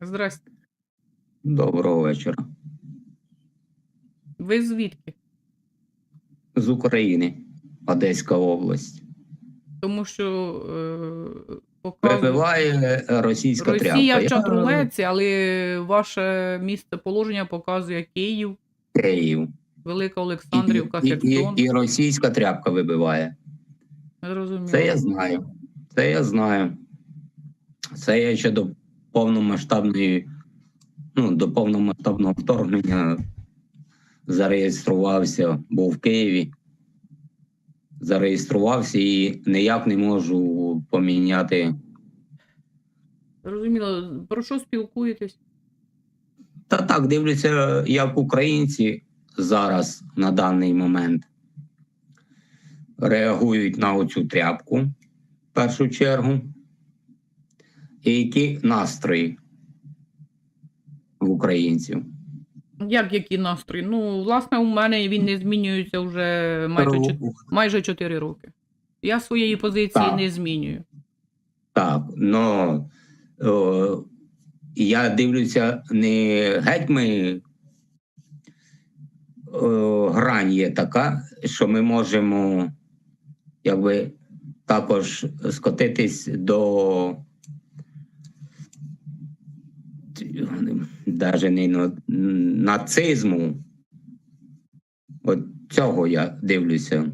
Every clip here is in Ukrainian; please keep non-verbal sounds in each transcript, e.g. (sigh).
Здрасте. Доброго вечора. Ви звідки? З України, Одеська область. Тому що е, показує Прибиває російська тряпка. Росія в чатрулеці, але ваше місце положення показує Київ, Київ. Велика Олександрівка, і, і, Херсон. і російська тряпка вибиває. Зрозуміло. Це я знаю. Це я знаю. Це я ще до повномасштабної, ну, до повномасштабного вторгнення зареєструвався, був в Києві. Зареєструвався і ніяк не можу поміняти. Зрозуміло. Про що спілкуєтесь? Та так, дивлюся, як українці зараз на даний момент реагують на оцю тряпку в першу чергу. І які настрої в українців. Як які настрої? Ну, власне, у мене він не змінюється вже майже, майже 4 роки. Я своєї позиції Так. не змінюю. Так, ну я дивлюся, не геть ми о, грань є така, що ми можемо якби також скотитись до навіть не нацизму. От цього я дивлюся.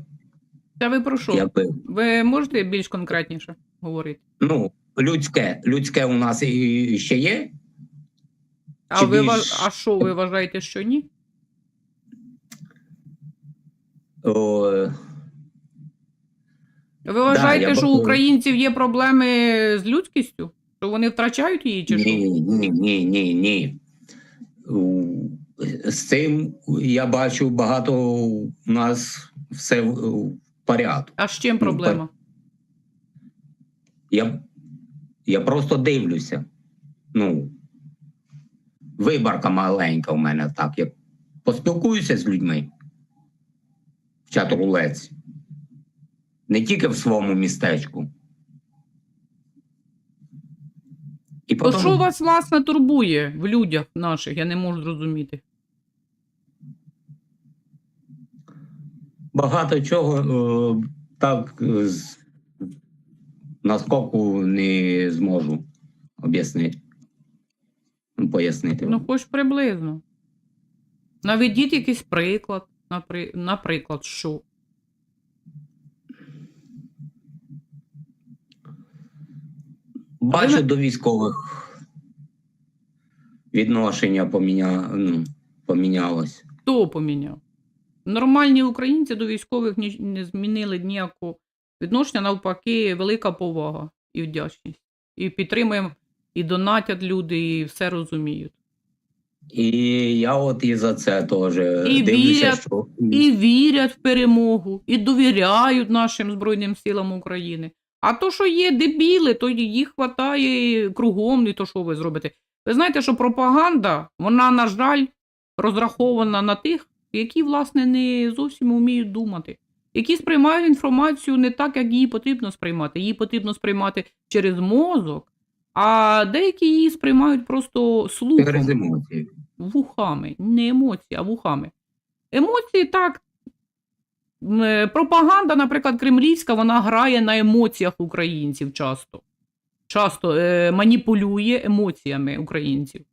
Та ви про що? Якби, Ви можете більш конкретніше говорити? ну, людське, людське у нас і ще є, А Чи ви більш- а що ви вважаєте, що ні? О, Ви вважаєте, я що у українців є проблеми з людськістю? Що вони втрачають її чи що? ні, ні, ні, ні, ні. У- З цим я бачу багато у нас все в порядку. А з чим проблема? Я, я просто дивлюся. Ну, виборка маленька у мене так. Я поспілкуюся з людьми в чат-рулеці. Не тільки в своєму містечку. І То потім- що вас власне турбує в людях наших? Я не можу зрозуміти. Багато чого е, так е, з наскоку не зможу об'яснити. Ну, Пояснити. Ну, хоч приблизно. Наведіть якийсь приклад, наприклад, що? Бачу до військових відношення поміня... ну, помінялось. Хто поміняв? Нормальні українці до військових не змінили ніякого відношення, навпаки, велика повага і вдячність. І підтримуємо, і донатять люди, і все розуміють. І я от і за це теж І дивлюся, вірять, що І вірять в перемогу, і довіряють нашим Збройним силам України. А то, що є дебіли, то їх хватає кругом, і то що ви зробите. Ви знаєте, що пропаганда, вона, на жаль, розрахована на тих, які, власне, не зовсім вміють думати, які сприймають інформацію не так, як її потрібно сприймати. Її потрібно сприймати через мозок, а деякі її сприймають просто слухом через емоції. вухами, не емоції, а вухами. Емоції так. Е, Пропаганда, наприклад, кремлівська, вона грає на емоціях українців часто. Часто е, маніпулює емоціями українців.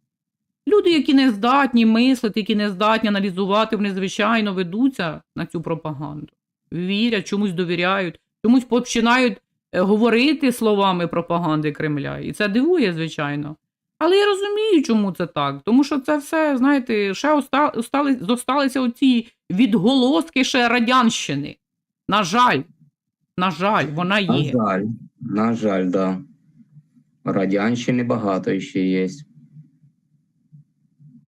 Люди, які не здатні мислити, які не здатні аналізувати, вони звичайно ведуться на цю пропаганду. Вірять, чомусь довіряють, чомусь починають е, говорити словами пропаганди Кремля. І це дивує, звичайно. Але я розумію, чому це так. Тому що це все, знаєте, ще оста- остали, зосталися оці відголоски ще радянщини. На жаль, на жаль, вона є. На жаль, на жаль, да. Радянщини багато ще є.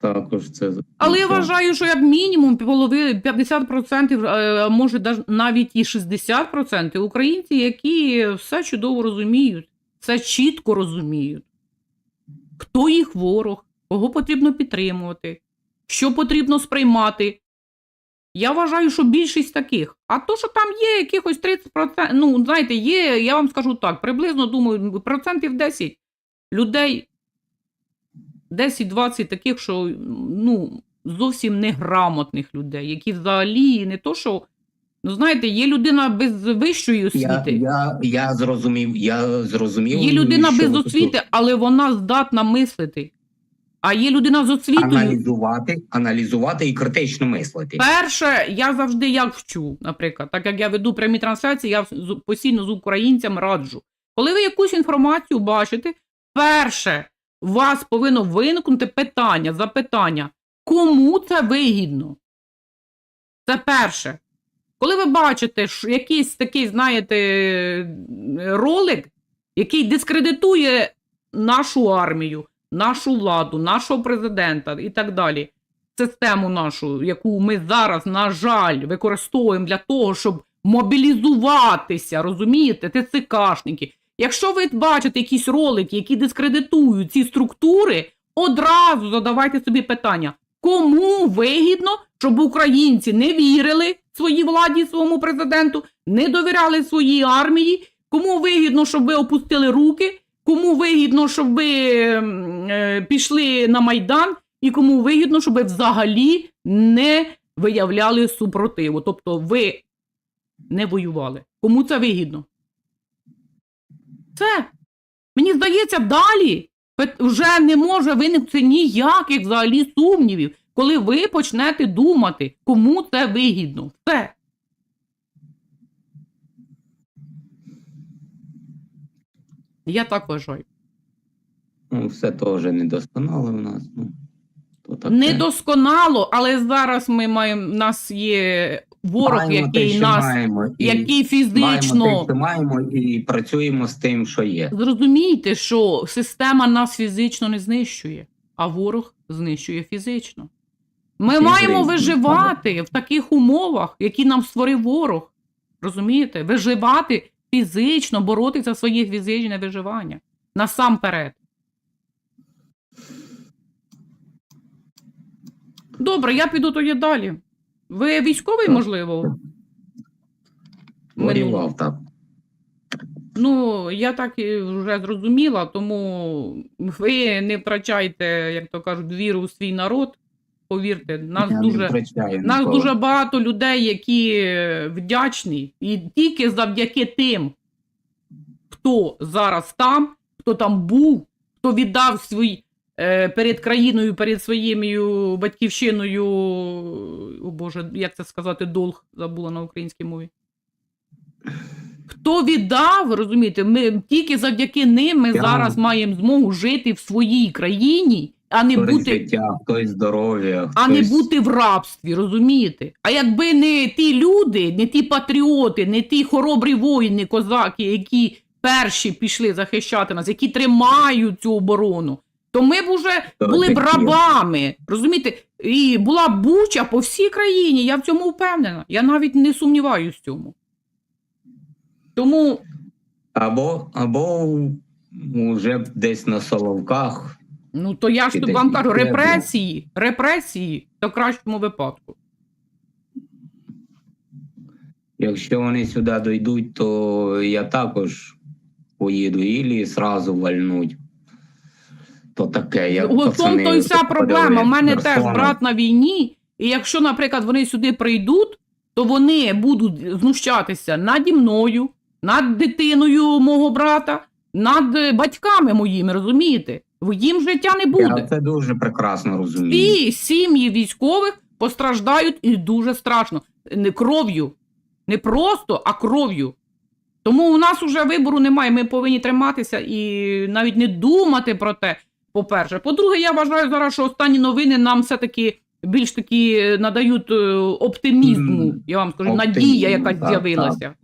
Також це. Але я вважаю, що як мінімум полови 50%, е, може навіть і 60% українці, які все чудово розуміють, все чітко розуміють. Хто їх ворог, кого потрібно підтримувати, що потрібно сприймати. Я вважаю, що більшість таких. А то, що там є якихось 30%, ну, знаєте, є, я вам скажу так, приблизно думаю, процентів 10 людей 10-20 таких, що ну, зовсім неграмотних людей, які взагалі не то, що. Ну, знаєте, є людина без вищої освіти, я, я зрозумів, я зрозумів. є людина без освіти, але вона здатна мислити. А є людина з освітою. аналізувати, аналізувати і критично мислити. Перше, я завжди як вчу, наприклад, так як я веду прямі трансляції, я постійно з українцям раджу. Коли ви якусь інформацію бачите, перше, у вас повинно виникнути питання, запитання, кому це вигідно? Це перше. Коли ви бачите якийсь такий, знаєте, ролик, який дискредитує нашу армію, нашу владу, нашого президента і так далі, систему нашу, яку ми зараз, на жаль, використовуємо для того, щоб мобілізуватися, розумієте, ТЦКшники. Якщо ви бачите якісь ролики, які дискредитують ці структури, одразу задавайте собі питання, кому вигідно, щоб українці не вірили своїй владі, своєму президенту, не довіряли своїй армії, кому вигідно, щоб ви опустили руки, кому вигідно, щоб ви е, пішли на Майдан, і кому вигідно, щоб ви взагалі не виявляли супротиву. Тобто ви не воювали. Кому це вигідно? Це. Мені здається, далі вже не може виникнути ніяких взагалі сумнівів, коли ви почнете думати, кому це вигідно. Все. Я так вважаю. Ну, все теж недосконале у нас. Ну, то таке. Недосконало, але зараз ми маємо. У нас є ворог, Маємо який що нас, маємо, і який маємо те, фізично. маємо, і працюємо з тим, що є. Зрозумійте, що система нас фізично не знищує, а ворог знищує фізично. Ми маємо виживати в таких умовах, які нам створив ворог. Розумієте? Виживати фізично, боротися за своє фізичне виживання. Насамперед. Добре, я піду тоді далі. Ви військовий, Так. можливо? Воював так. Ну, я так і вже зрозуміла, тому ви не втрачайте, як то кажуть, віру у свій народ. Повірте, нас Я дуже, нас ніколи. дуже багато людей, які е, вдячні, і тільки завдяки тим, хто зараз там, хто там був, хто віддав свій е, перед країною, перед своєю батьківщиною, о Боже, як це сказати, долг забула на українській мові. Хто віддав, розумієте, ми тільки завдяки ним ми Я- зараз маємо змогу жити в своїй країні, а не Хтось бути життя, хтось здоров'я, а не хтось- бути в рабстві, розумієте? А якби не ті люди, не ті патріоти, не ті хоробрі воїни, козаки, які перші пішли захищати нас, які тримають цю оборону, то ми б уже То були б рабами. Розумієте? І була б буча по всій країні. Я в цьому впевнена. Я навіть не сумніваюся в цьому. Тому Або, або вже десь на Соловках. Ну то я ж тут вам кажу, репресії, репресії то кращому випадку. Якщо вони сюди дійдуть, то я також поїду ілі зразу вальнуть. То таке, як У тому то й вся проблема. У мене з теж брат на війні, і якщо, наприклад, вони сюди прийдуть, то вони будуть знущатися наді мною, над дитиною мого брата, над батьками моїми, розумієте? Їм життя не Я буде. це дуже прекрасно розумію. Всі сім'ї військових постраждають і дуже страшно. Не кров'ю. Не просто, а кров'ю. Тому у нас вже вибору немає. Ми повинні триматися і навіть не думати про те. По-перше. По-друге, я вважаю зараз, що останні новини нам все-таки більш таки е, надають е, оптимізму. Мгм. Я вам скажу, Оптимізму, надія якась так, з'явилася.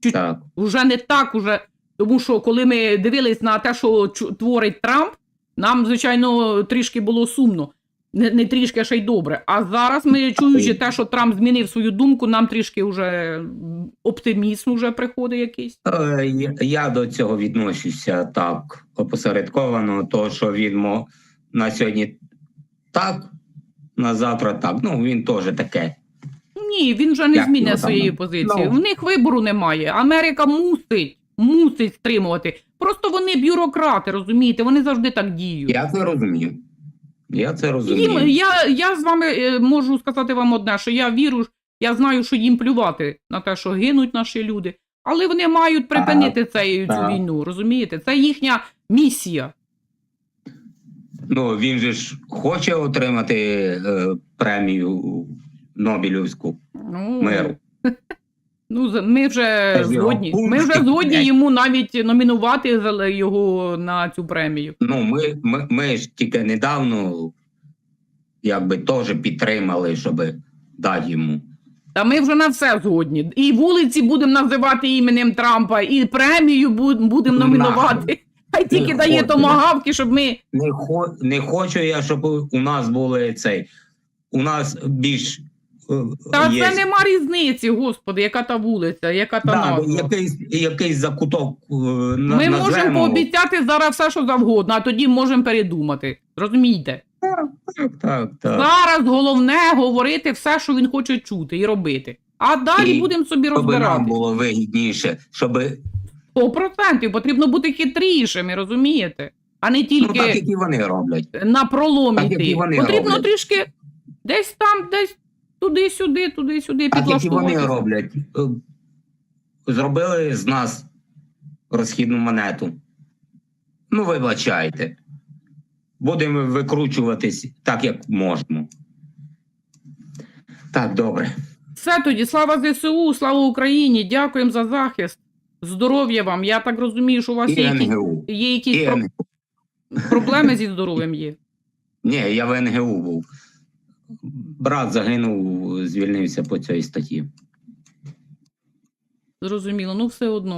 Чуть Так. Уже не так, уже, тому що коли ми дивились на те, що творить Трамп, нам, звичайно, трішки було сумно. Не, не трішки, а ще й добре. А зараз ми чуючи те, що Трамп змінив свою думку, нам трішки вже оптимізм вже приходить якийсь. Е, я- до цього відношуся так опосередковано, то що він мо на сьогодні так, на завтра так. Ну він теж таке. Ні, він вже не змінює своєї позиції. ну. В них вибору немає. Америка мусить, мусить стримувати. Просто вони бюрократи, розумієте, вони завжди так діють. Я це розумію. Я це розумію. Їм, я, я з вами е, можу сказати вам одне, що я вірю, я знаю, що їм плювати на те, що гинуть наші люди, але вони мають припинити цей, цю так. війну, розумієте? Це їхня місія. Ну, він же ж хоче отримати е, премію Нобелівську Ну, миру. (laughs) Ну, ми вже згодні. Ми вже згодні йому навіть номінувати його на цю премію. Ну, ми, ми, ми ж тільки недавно якби теж підтримали, щоб дати йому. Та ми вже на все згодні. І вулиці будемо називати іменем Трампа, і премію будемо номінувати. Хай тільки Не дає томагавки, щоб ми. Не, хо, не хочу я, щоб у нас були цей. У нас більш. Е, Та є, це нема різниці, господи, яка та вулиця, яка та да, назва. якийсь, якийсь закуток. е, на- Ми можемо назвемо. пообіцяти зараз все, що завгодно, а тоді можемо передумати. Розумієте? Так, так, так. Зараз головне говорити все, що він хоче чути і робити. А далі будемо собі Щоб нам розбирати. було вигідніше, щоб Сто процентів потрібно бути хитрішими, розумієте? А не тільки ну, так, як і вони роблять. на пролом так, як і вони Потрібно роблять. трішки десь там, десь туди-сюди, туди-сюди Так, як і вони роблять. Е, Зробили з нас розхідну монету. Ну, вибачайте. Будемо викручуватись так, як можемо. Так, добре. Все тоді, слава ЗСУ, слава Україні, дякуємо за захист. Здоров'я вам. Я так розумію, що у вас І є якісь, НГУ. є якісь І про- НГУ. проблеми зі здоров'ям є. Ні, я в НГУ був. Брат загинув, звільнився по цій статті. Зрозуміло, ну все одно.